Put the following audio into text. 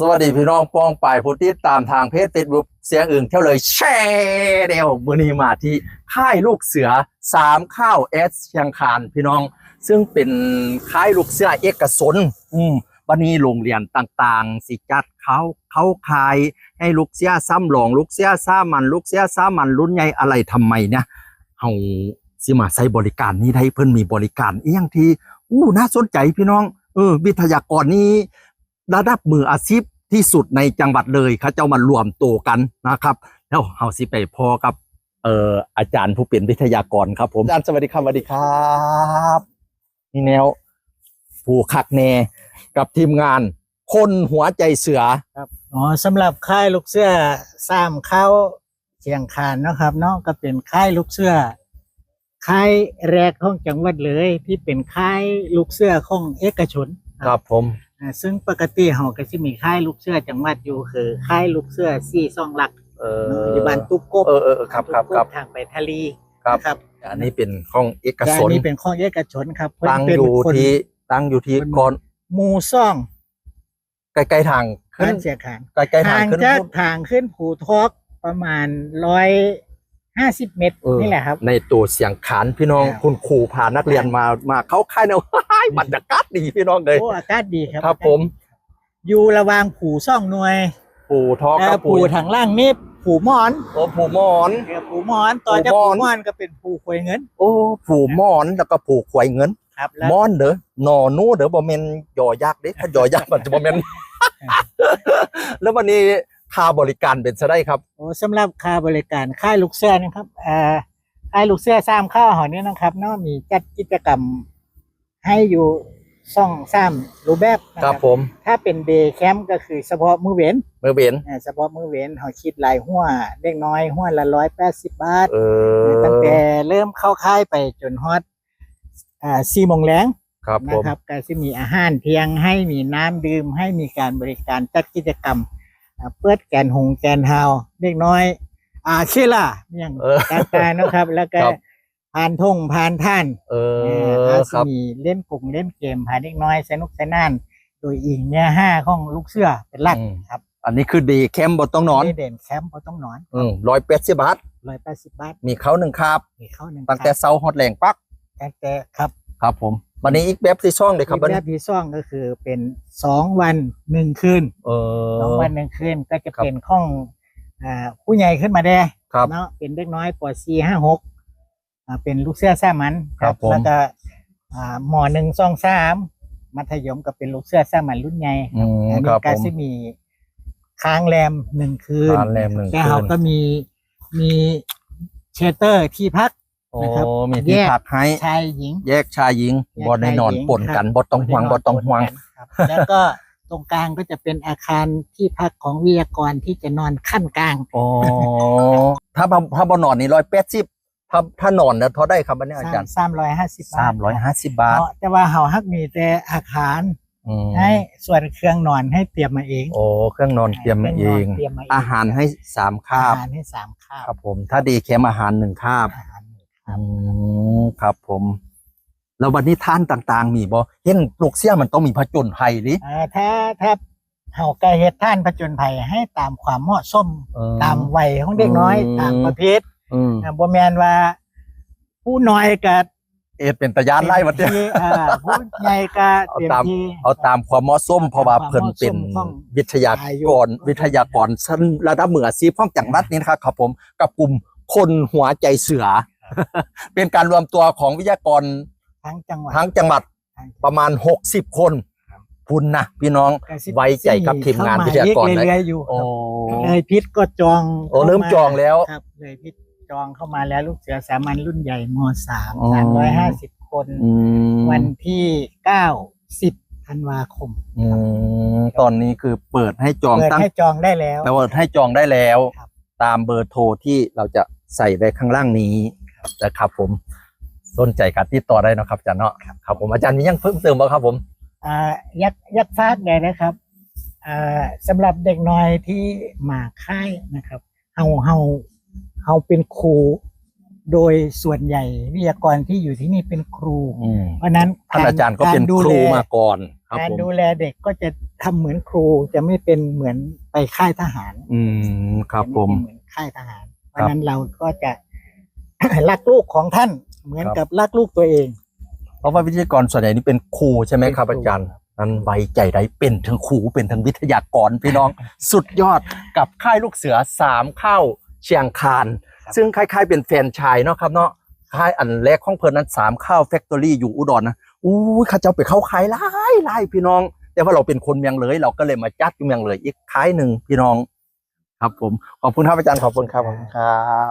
สวัสดีพี่น้องป้องป่ายผู้ติดตามทางเพจติดบุ๊เสียงอื่นเท่าเลยแชร์เดียวมือนีมาที่ค่ายลูกเสือสามข้าวเอสเชียงคานพี่น้อง ซึ่งเป็นค่ายลูกเสือเอกสนอืมวันนี้โรงเรียนต่างๆ สิจัดเขาเขาคายให้ลูกเสือซ้ำหลองลูกเสือซ้ามันลูกเสือซ้ามันรุ่นใหญ่อะไรทำไมเนี่ยเฮาสิมาใช้บริการนี้ได้เพิ่นมีบริการอียังที่อู้น่าสนใจพี่น้องเออวิทยากรนี้ ระดับมืออาชีพที่สุดในจังหวัดเลยเขาเจ้ามารวมตัวกันนะครับ แล้วเฮาสิไปพอกับเอ่ออาจารย์ผู้เป็นวิทยากรครับผมอาจารย์สวัสดีครับสวัสดีครับนี่แนวผู้คักแนกับทีมงาน คนหัวใจเสืออ๋อสำหรับค่ายลูกเสื้อสามเข้าเชียงคานเนาะครับเนาะก็เป็นค่ายลูกเสื้อค่ายแรกของจังหวัดเลย ที่เป็นค่ายลูกเสื้อของเอกชน ครับผม อ่าซึ่งปกติเฮาก็สิมีค่ายลูกเสื้อจังหวัดอยู่คือค่ายลูกเสื้อซี่ซ่องหลักเอออยู่บ้านตุ๊กกบเออเออเออครับครับครับทางไปทะเลครับนะครับอันนี้เป็นของเอกแต่สอันนนี้เป็นของเอกชนครับเพิ่นตั้งเป็นอยู่คน ที่ตั้งอยู่ที่เป็น ก่อนหมู่ซ่องใกล้ๆทางขึ้บ้านนเชียงคาน ใกล้ๆทาทางงขึ้นจากพุ่นทางขึ้นภูทอกประมาณร้อยห้าสิบเมตรเออ นี่แหละครับ ในตัวเสียงขานพี่น้องครับ คุณครูพานักเรียนมามาเข้าค่ายแนว บรรยากาศดีพี่น้องเลยโอ้อากาศดีครับครับผม อยู่ระหว่างผูซ่องหน่วยปู่ทอกแต่กับผูทางล่างนี่ผูหมอนโอ้ปู่หมอนเออผูหมอนต่อจากผูผูหมอนหมอนก็เป็นผูควยเงิน โอ้ปู่หมอนแล้วก็ปู่ขวยเงินครับแล้วหมอนเด้อหนอนู้เด้อบ่แม่นยอยักษ์เด้ถ้ายอยักษ์มันจะบ่แม่นแล้ววันนี้ค่าบริการเป็นซะได้ครับโอ้สำหรับค่าบริการค่ายลูกเสื้อนะครับเอ่อค่ายลูกเสื้อสามข้าวหอนี้นะครับเนาะมีจัดกิจกรรม ให้อยู่ซ่องสามรูปแบบนะคครัรับบผมถ้าเป็นเดย์แคมป์ก็คือเฉพาะมื้อเว้นเมื่อเบนอ่าเฉพาะมื้อเว้นเขาคิดรายหัวเด็กน้อยหัวละร้อยแปดสิบบาท เออตั้งแต่เริ่มเข้าค่ายไปจนฮอดอ่าสี่โมงแรงครับผนะมครับก็จะมีอาหารเที่ยงให้มีน้ำดื่มให้มีการบริการจัดกิจกรรมอ่าเปิดแกนหงแกนฮาวเด็กน้อย อ่าเชื่อล่ะอย่างเออ ต่างๆนะครับ แล้วก็ครับ ผ่านทงผ่านท่านเอเอ่ออครับมีเล่นกลุ่มเล่นเกมพาเด็กน้อยสนุกสนาน โดยอิงเนื้อห้าของลูกเสือเป็นหลักอืมครับ อันนี้คือดีแคมป์บ่ต้องนอนไม่เด่นแคมป์ก็ต้องนอนอืม180บาทร้อยแปดสิบบาท มีเขาหนึ่งคาบมีเข้าหนึ่งตั้งแต่เช้าฮอดแรงปักตั้งแต่ครับครับผมวันนี้อีกแบบที่ช่องเลยครับอีวันกแบนี้บที่ซ่องก็คือเป็นสองวันหนึ่งคืนเออสองวันหนึ่งคืนก็จะครับเป็นข้องอ่าผู้ใหญ่ขึ้นมาได้ครับเนาะเป็นเด็กน้อยปสี่ห้าหก อ่าเป็นลูกเสื้อแซ่มันครับผม แล้วก็อ่าหมอหนึ่งสองสามมัธยมก็เป็นลูกเสื้อแซ่มันรุ่นใหญ่อืมอันคนี้รับก็ผม จะมีค้างแรมหนึ่งคืนค้างแรมหนึ่งแต่คืนเขาก็มีมีเชลเตอร์ที่พัก โอ้นะครับ มีที่แยกพักให้ ชายหญิง แยกชายหญิงแยกบ่ได้นอนชายหญิง ปนกันครับบ่ต้องห่วงบ่ต้องห่วง ครับแล้วก็ตรงกลางก็จะเป็นอาคารที่พักของวิทยากรที่จะนอนขั้นกลาง อ๋อ ถ้าบ่ถ้าบ่นอนนี่180 ถ้าถ้านอนแล้วเท่าได้ครับอันนี้อาจารย์สามร้อยห้าสิบ350บาท แต่ว่าเฮาฮักมีแต่อาคารอืมให้ส่วนเครื่องนอนให้เตรียมมาเองโอ้เครื่องนอนเตรียมมาเองครื่นนตรียมมาเองอาหารให้สามคาอาบหารให้สามคาบครับผมถ้าดีแคมอาหารหนึ่งคาบอาหารหนึ่งคาอืบมครับผมแล้ววันนี้ท่านต่าง ๆ มีบ่เห็นปลูกเสียมันต้องมีผจญภัยดิอ่าถ้าถ้าเฮาก็เฮ็ดท่านผจญภัยให้ตามความเหมาะสมเออตามวัยของเด็กน้อยอืมตามประเภท อืมอ่าบ่แม่นว่า ผู้น้อยก็เอ็ดเป็นตะยานไล่มาเตี้ย ต็มที่อ่าผู้ใหญ่ก็เต็มเอาตามที่ เอาตามความเหมาะสมเพราะว่าตามความเพิ่นเป็นเหมาะสมของวิทยาอายุกร วิทยากรชั้นระดับมืออาชีพของจังหวัดนี้นะครับครับผมกับกลุ่มคนหัวใจเสือ เป็นการรวมตัวของวิทยากรทั้งจังหวัด ทั้งจังหวัดประมาณ 60 คนคุณนะพี่น้องก็สิไว้ใจกับทีมงานเข้วิทยากรอีเลยเรื่อยๆอยู่โอ้ครับเลยพิษก็จองโอ้เริ่มจองแล้ว ครับเลยพิษ จองเข้ามาแล้วลูกเสือสามัญรุ่นใหญ่มสามอ๋อ สามร้อยห้าสิบคน อืมวันที่เก้าสิบธันวาคมอืมตอนนี้คือเปิดให้จองเปิดตั้ง ให้จองได้แล้วแปลว่าให้จองได้แล้ว ครับ ตามเบอร์โทรที่เราจะใส่ไว้ข้างล่างนี้นะครับผมสนใจการติดต่อได้นะครับอาจารย์เนาะครับผมอาจารย์มียังเพิ่มเติมบ้างครับผม อ่ายักยักฟากได้นะครับอ่าสำหรับเด็กน้อยที่มาค่ายนะครับเฮาเฮา เฮาเป็นครู โดยส่วนใหญ่วิทยากรที่อยู่ที่นี่เป็นครู อืมเพราะฉะนั้นท่านอาจารย์ก็เป็นดูคแลรูมาก่อนครับการผมดูแลเด็กก็จะทำเหมือนครูจะไม่เป็นเหมือนไปค่ายทหารอืมครับจะผมไเป็นเหมือนค่ายทหาร เพราะฉะนั้นเราก็จะ รักลูกของท่านเหมือนครับ กับรักลูกตัวเอง เพราะว่าวิทยากรส่วนใหญ่นี่เป็นครูใช่ไหมครับเป็นครู อาจารย์นั้นไว้ใจได้เป็นทั้งครูเป็นทั้งวิทยากรพี่น้อง สุดยอดกับค่ายลูกเสือสามเข้า เชียงคาน ซึ่งคล้ายๆเป็นแฟรนไชายเนาะครับเนาะค่ายอันแรกของเพิ่นนั้นสามข้าวแฟคทอรี่อยู่อุดรนะอู้ยเข้าเจ้าไปเข้าขายหลายหลายพี่น้อง แต่ว่าเราเป็นคนเมียงเลย เราก็เลยมาจัดอยู่เมียงเลยอีกค่ายหนึ่งพี่น้อง ครับผมขอบคุณครับอาจารย์ขอบคุณครับขอบคุณครับ